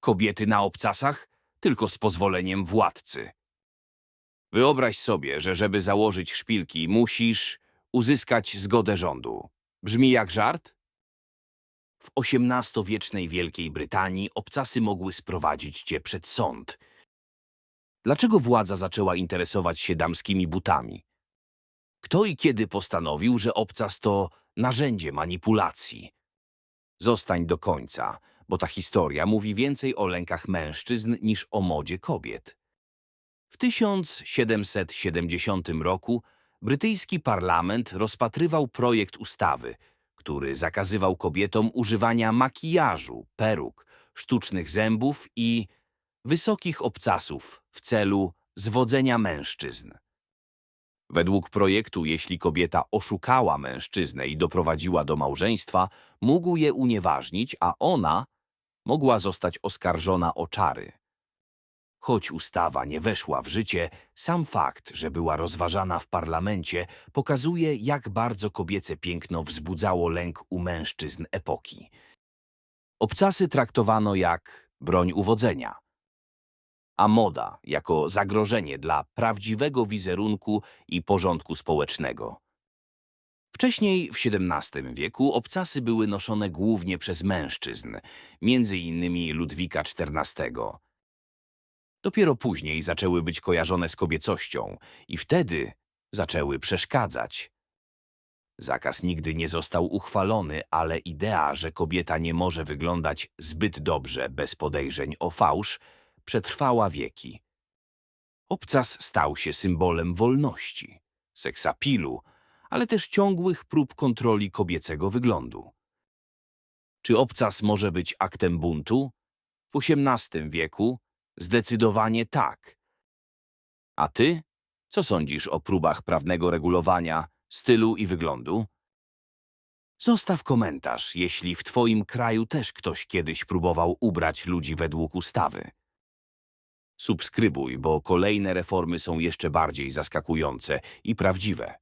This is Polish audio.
Kobiety na obcasach? Tylko z pozwoleniem władcy. Wyobraź sobie, że żeby założyć szpilki, musisz uzyskać zgodę rządu. Brzmi jak żart? W XVIII-wiecznej Wielkiej Brytanii obcasy mogły sprowadzić cię przed sąd. Dlaczego władza zaczęła interesować się damskimi butami? Kto i kiedy postanowił, że obcas to narzędzie manipulacji? Zostań do końca, bo ta historia mówi więcej o lękach mężczyzn niż o modzie kobiet. W 1770 roku brytyjski parlament rozpatrywał projekt ustawy, który zakazywał kobietom używania makijażu, peruk, sztucznych zębów i wysokich obcasów w celu zwodzenia mężczyzn. Według projektu, jeśli kobieta oszukała mężczyznę i doprowadziła do małżeństwa, mógł je unieważnić, a ona mogła zostać oskarżona o czary. Choć ustawa nie weszła w życie, sam fakt, że była rozważana w parlamencie, pokazuje, jak bardzo kobiece piękno wzbudzało lęk u mężczyzn epoki. Obcasy traktowano jak broń uwodzenia, a moda jako zagrożenie dla prawdziwego wizerunku i porządku społecznego. Wcześniej, w XVII wieku, obcasy były noszone głównie przez mężczyzn, między innymi Ludwika XIV. Dopiero później zaczęły być kojarzone z kobiecością i wtedy zaczęły przeszkadzać. Zakaz nigdy nie został uchwalony, ale idea, że kobieta nie może wyglądać zbyt dobrze bez podejrzeń o fałsz, przetrwała wieki. Obcas stał się symbolem wolności, seksapilu, ale też ciągłych prób kontroli kobiecego wyglądu. Czy obcas może być aktem buntu? W XVIII wieku zdecydowanie tak. A ty? Co sądzisz o próbach prawnego regulowania stylu i wyglądu? Zostaw komentarz, jeśli w twoim kraju też ktoś kiedyś próbował ubrać ludzi według ustawy. Subskrybuj, bo kolejne reformy są jeszcze bardziej zaskakujące i prawdziwe.